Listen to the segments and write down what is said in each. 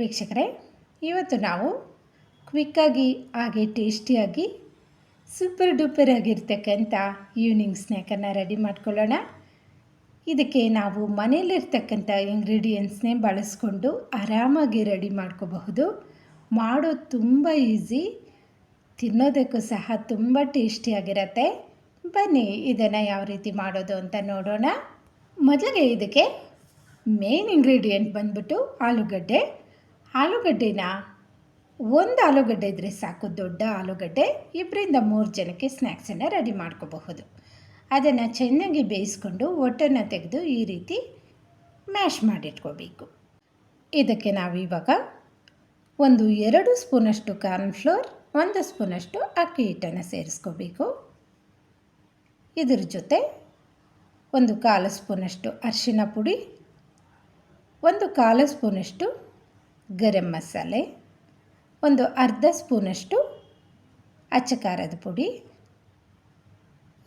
ವೀಕ್ಷಕರೇ, ಇವತ್ತು ನಾವು ಕ್ವಿಕ್ಕಾಗಿ, ಹಾಗೆ ಟೇಸ್ಟಿಯಾಗಿ, ಸೂಪರ್ ಡೂಪರ್ ಆಗಿರ್ತಕ್ಕಂಥ ಈವ್ನಿಂಗ್ ಸ್ನ್ಯಾಕನ್ನು ರೆಡಿ ಮಾಡ್ಕೊಳ್ಳೋಣ. ಇದಕ್ಕೆ ನಾವು ಮನೆಯಲ್ಲಿರ್ತಕ್ಕಂಥ ಇಂಗ್ರೀಡಿಯೆಂಟ್ಸ್ನೇ ಬಳಸ್ಕೊಂಡು ಆರಾಮಾಗಿ ರೆಡಿ ಮಾಡ್ಕೋಬಹುದು. ಮಾಡೋದು ತುಂಬ ಈಸಿ, ತಿನ್ನೋದಕ್ಕೂ ಸಹ ತುಂಬ ಟೇಸ್ಟಿಯಾಗಿರತ್ತೆ. ಬನ್ನಿ, ಇದನ್ನು ಯಾವ ರೀತಿ ಮಾಡೋದು ಅಂತ ನೋಡೋಣ. ಮೊದಲಿಗೆ ಇದಕ್ಕೆ ಮೇನ್ ಇಂಗ್ರೀಡಿಯೆಂಟ್ ಬಂದ್ಬಿಟ್ಟು ಆಲೂಗಡ್ಡೆ. ಆಲೂಗಡ್ಡೆನ? ಒಂದು ಆಲೂಗಡ್ಡೆ ಇದ್ದರೆ ಸಾಕು, ದೊಡ್ಡ ಆಲೂಗಡ್ಡೆ ಇಬ್ಬರಿಂದ ಮೂರು ಜನಕ್ಕೆ ಸ್ನ್ಯಾಕ್ಸನ್ನು ರೆಡಿ ಮಾಡ್ಕೋಬಹುದು. ಅದನ್ನು ಚೆನ್ನಾಗಿ ಬೇಯಿಸ್ಕೊಂಡು ಒಟ್ಟನ್ನು ತೆಗೆದು ಈ ರೀತಿ ಮ್ಯಾಶ್ ಮಾಡಿಟ್ಕೋಬೇಕು. ಇದಕ್ಕೆ ನಾವು ಇವಾಗ ಒಂದು ಎರಡು ಸ್ಪೂನಷ್ಟು ಕಾರ್ನ್ಫ್ಲೋರ್ ಒಂದು ಸ್ಪೂನಷ್ಟು ಅಕ್ಕಿ ಹಿಟ್ಟನ್ನು ಸೇರಿಸ್ಕೋಬೇಕು. ಇದರ ಜೊತೆ ಒಂದು ಕಾಲು ಸ್ಪೂನಷ್ಟು ಅರಿಶಿನ ಪುಡಿ, ಒಂದು ಕಾಲು ಸ್ಪೂನಷ್ಟು ಗರಂ ಮಸಾಲೆ, ಒಂದು ಅರ್ಧ ಸ್ಪೂನಷ್ಟು ಅಚ್ಚಕಾರದ ಪುಡಿ,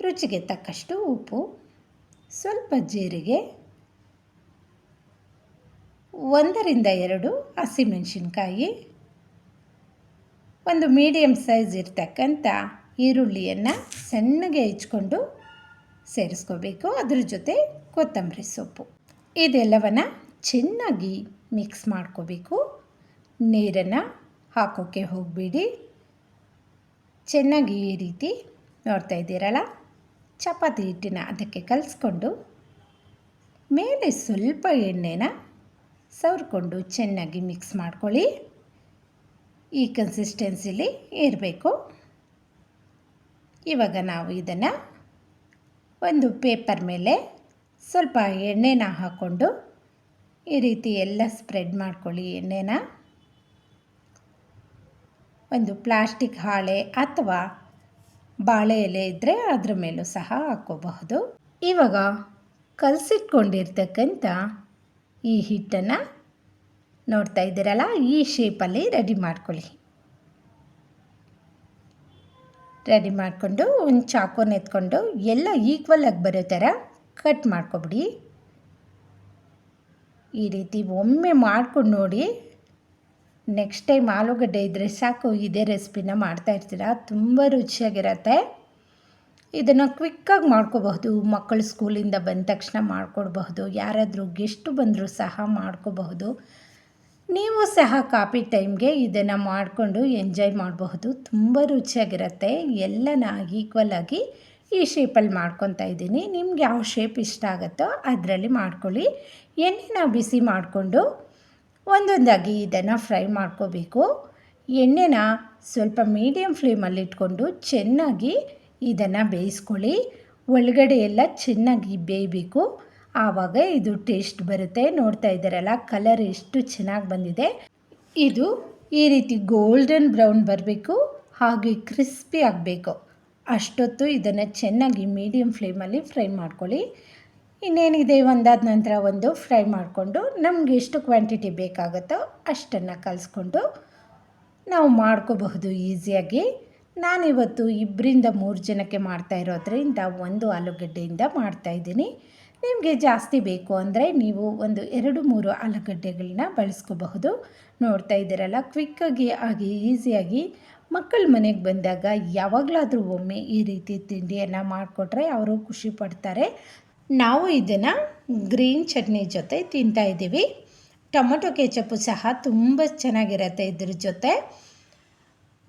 ರುಚಿಗೆ ತಕ್ಕಷ್ಟು ಉಪ್ಪು, ಸ್ವಲ್ಪ ಜೀರಿಗೆ, ಒಂದರಿಂದ ಎರಡು ಹಸಿಮೆಣಸಿನ್ಕಾಯಿ, ಒಂದು ಮೀಡಿಯಮ್ ಸೈಜ್ ಇರ್ತಕ್ಕಂಥ ಈರುಳ್ಳಿಯನ್ನು ಸಣ್ಣಗೆ ಹೆಚ್ಕೊಂಡು ಸೇರಿಸ್ಕೋಬೇಕು. ಅದ್ರ ಜೊತೆ ಕೊತ್ತಂಬರಿ ಸೊಪ್ಪು. ಇದೆಲ್ಲವನ್ನು ಚೆನ್ನಾಗಿ ಮಿಕ್ಸ್ ಮಾಡ್ಕೋಬೇಕು. ನೀರನ್ನು ಹಾಕೋಕ್ಕೆ ಹೋಗಬೇಡಿ. ಚೆನ್ನಾಗಿ ಈ ರೀತಿ ನೋಡ್ತಾ ಇದ್ದೀರಲ್ಲ? ಚಪಾತಿ ಹಿಟ್ಟಿನ ಅದಕ್ಕೆ ಕಲಿಸ್ಕೊಂಡು ಮೇಲೆ ಸ್ವಲ್ಪ ಎಣ್ಣೆನ ಸವರ್ಕೊಂಡು ಚೆನ್ನಾಗಿ ಮಿಕ್ಸ್ ಮಾಡ್ಕೊಳ್ಳಿ. ಈ ಕನ್ಸಿಸ್ಟೆನ್ಸಿಲಿ ಇರಬೇಕು. ಇವಾಗ ನಾವು ಇದನ್ನು ಒಂದು ಪೇಪರ್ ಮೇಲೆ ಸ್ವಲ್ಪ ಎಣ್ಣೆನ ಹಾಕ್ಕೊಂಡು ಈ ರೀತಿ ಎಲ್ಲ ಸ್ಪ್ರೆಡ್ ಮಾಡ್ಕೊಳ್ಳಿ ಎಣ್ಣೆನ. ಒಂದು ಪ್ಲಾಸ್ಟಿಕ್ ಹಾಳೆ ಅಥವಾ ಬಾಳೆ ಎಲೆ ಇದ್ದರೆ ಅದ್ರ ಮೇಲೂ ಸಹ ಹಾಕ್ಕೋಬಹುದು ಇವಾಗ ಕಲಸಿಟ್ಕೊಂಡಿರ್ತಕ್ಕಂಥ ಈ ಹಿಟ್ಟನ್ನು ನೋಡ್ತಾ ಇದ್ದೀರಲ್ಲ, ಈ ಶೇಪಲ್ಲಿ ರೆಡಿ ಮಾಡ್ಕೊಳ್ಳಿ. ರೆಡಿ ಮಾಡಿಕೊಂಡು ಒಂದು ಚಾಕೋನ ಎತ್ಕೊಂಡು ಎಲ್ಲ ಈಕ್ವಲ್ ಆಗಿ ಬರೋ ಥರ ಕಟ್ ಮಾಡ್ಕೊಬಿಡಿ. ಈ ರೀತಿ ಒಮ್ಮೆ ಮಾಡ್ಕೊಂಡು ನೋಡಿ ನೆಕ್ಸ್ಟ್ ಟೈಮ್ ಆಲೂಗಡ್ಡೆ ಇದ್ದರೆ ಸಾಕು, ಇದೇ ರೆಸಿಪಿನ ಮಾಡ್ತಾ ಇರ್ತೀರ? ತುಂಬ ರುಚಿಯಾಗಿರತ್ತೆ. ಇದನ್ನು ಕ್ವಿಕ್ಕಾಗಿ ಮಾಡ್ಕೋಬಹುದು. ಮಕ್ಕಳು ಸ್ಕೂಲಿಂದ ಬಂದ ತಕ್ಷಣ ಮಾಡ್ಕೊಡ್ಬಹುದು. ಯಾರಾದರೂ ಗೆಸ್ಟು ಬಂದರೂ ಸಹ ಮಾಡ್ಕೋಬಹುದು. ನೀವು ಸಹ ಕಾಫಿ ಟೈಮ್ಗೆ ಇದನ್ನು ಮಾಡಿಕೊಂಡು ಎಂಜಾಯ್ ಮಾಡಬಹುದು. ತುಂಬ ರುಚಿಯಾಗಿರುತ್ತೆ. ಎಲ್ಲನ ಈಕ್ವಲ್ ಆಗಿ ಈ ಶೇಪಲ್ಲಿ ಮಾಡ್ಕೊತಾ ಇದ್ದೀನಿ. ನಿಮ್ಗೆ ಯಾವ ಶೇಪ್ ಇಷ್ಟ ಆಗುತ್ತೋ ಅದರಲ್ಲಿ ಮಾಡ್ಕೊಳ್ಳಿ. ಎಣ್ಣೆನ ಬಿಸಿ ಮಾಡಿಕೊಂಡು ಒಂದೊಂದಾಗಿ ಇದನ್ನು ಫ್ರೈ ಮಾಡ್ಕೋಬೇಕು. ಎಣ್ಣೆನ ಸ್ವಲ್ಪ ಮೀಡಿಯಮ್ ಫ್ಲೇಮಲ್ಲಿ ಇಟ್ಕೊಂಡು ಚೆನ್ನಾಗಿ ಇದನ್ನು ಬೇಯಿಸ್ಕೊಳ್ಳಿ. ಒಳಗಡೆ ಎಲ್ಲ ಚೆನ್ನಾಗಿ ಬೇಯಬೇಕು. ಆವಾಗ ಇದು ಟೇಸ್ಟ್ ಬರುತ್ತೆ. ನೋಡ್ತಾ ಇದ್ದಾರಲ್ಲ, ಕಲರ್ ಎಷ್ಟು ಚೆನ್ನಾಗಿ ಬಂದಿದೆ. ಇದು ಈ ರೀತಿ ಗೋಲ್ಡನ್ ಬ್ರೌನ್ ಬರಬೇಕು, ಹಾಗೆ ಕ್ರಿಸ್ಪಿ ಆಗಬೇಕು. ಅಷ್ಟೊತ್ತು ಇದನ್ನು ಚೆನ್ನಾಗಿ ಮೀಡಿಯಮ್ ಫ್ಲೇಮಲ್ಲಿ ಫ್ರೈ ಮಾಡ್ಕೊಳ್ಳಿ. ಇನ್ನೇನಿದೆ ಒಂದಾದ ನಂತರ ಒಂದು ಫ್ರೈ ಮಾಡಿಕೊಂಡು ನಮಗೆ ಎಷ್ಟು ಕ್ವಾಂಟಿಟಿ ಬೇಕಾಗುತ್ತೋ ಅಷ್ಟನ್ನು ಕಲಿಸ್ಕೊಂಡು ನಾವು ಮಾಡ್ಕೋಬಹುದು ಈಸಿಯಾಗಿ. ನಾನಿವತ್ತು ಇಬ್ಬರಿಂದ ಮೂರು ಜನಕ್ಕೆ ಮಾಡ್ತಾ ಇರೋದ್ರಿಂದ ಒಂದು ಆಲೂಗಡ್ಡೆಯಿಂದ ಮಾಡ್ತಾಯಿದ್ದೀನಿ ನಿಮಗೆ ಜಾಸ್ತಿ ಬೇಕು ಅಂದರೆ ನೀವು ಒಂದು ಎರಡು, ಮೂರು ಆಲೂಗಡ್ಡೆಗಳನ್ನ ಬಳಸ್ಕೋಬಹುದು. ನೋಡ್ತಾ ಇದ್ದೀರಲ್ಲ ಕ್ವಿಕ್ಕಾಗಿ ಆಗಿ ಈಸಿಯಾಗಿ ಮಕ್ಕಳ ಮನೆಗೆ ಬಂದಾಗ ಯಾವಾಗಲಾದರೂ ಒಮ್ಮೆ ಈ ರೀತಿ ತಿಂಡಿಯನ್ನು ಮಾಡಿಕೊಟ್ರೆ ಅವರು ಖುಷಿ ಪಡ್ತಾರೆ. ನಾವು ಇದನ್ನು ಗ್ರೀನ್ ಚಟ್ನಿ ಜೊತೆ ತಿಂತಾ ಇದ್ದೀವಿ. ಟೊಮೊಟೊ ಕೆಚಪ್ಪು ಸಹ ತುಂಬ ಚೆನ್ನಾಗಿರುತ್ತೆ ಇದ್ರ ಜೊತೆ.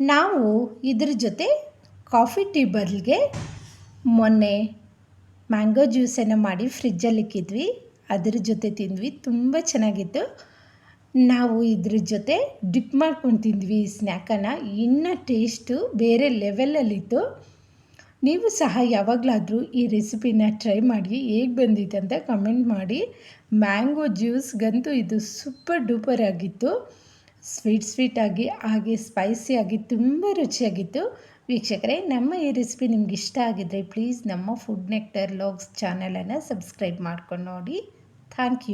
ನಾವು ಇದ್ರ ಜೊತೆ ಕಾಫಿ ಟೀ ಬದಲಿಗೆ ಮೊನ್ನೆ ಮ್ಯಾಂಗೋ ಜ್ಯೂಸನ್ನು ಮಾಡಿ ಫ್ರಿಜ್ಜಲ್ಲಿ ಇಕ್ಕಿದ್ವಿ. ಅದ್ರ ಜೊತೆ ತಿಂದ್ವಿ, ತುಂಬ ಚೆನ್ನಾಗಿತ್ತು. ನಾವು ಇದ್ರ ಜೊತೆ ಡಿಪ್ ಮಾಡ್ಕೊಂಡು ತಿಂದ್ವಿ ಈ ಸ್ನ್ಯಾಕನ್ನು. ಇನ್ನೂ ಟೇಸ್ಟು ಬೇರೆ ಲೆವೆಲಲ್ಲಿತ್ತು ನೀವು ಸಹ ಯಾವಾಗಲಾದರೂ ಈ ರೆಸಿಪಿನ ಟ್ರೈ ಮಾಡಿ ಹೇಗೆ ಬಂದಿದೆ ಅಂತ ಕಮೆಂಟ್ ಮಾಡಿ. ಮ್ಯಾಂಗೋ ಜ್ಯೂಸ್ಗಂತೂ ಇದು ಸೂಪರ್ ಡೂಪರ್ ಆಗಿತ್ತು. ಸ್ವೀಟ್ ಸ್ವೀಟಾಗಿ ಹಾಗೆ ಸ್ಪೈಸಿಯಾಗಿ ತುಂಬ ರುಚಿಯಾಗಿತ್ತು. ವೀಕ್ಷಕರೇ, ನಮ್ಮ ಈ ರೆಸಿಪಿ ನಿಮ್ಗೆ ಇಷ್ಟ ಆಗಿದ್ದರೆ ಪ್ಲೀಸ್ ನಮ್ಮ ಫುಡ್ ನೆಕ್ಟರ್ ಲಾಗ್ಸ್ ಚಾನಲನ್ನು ಸಬ್ಸ್ಕ್ರೈಬ್ ಮಾಡ್ಕೊಂಡು ನೋಡಿ. Thank you.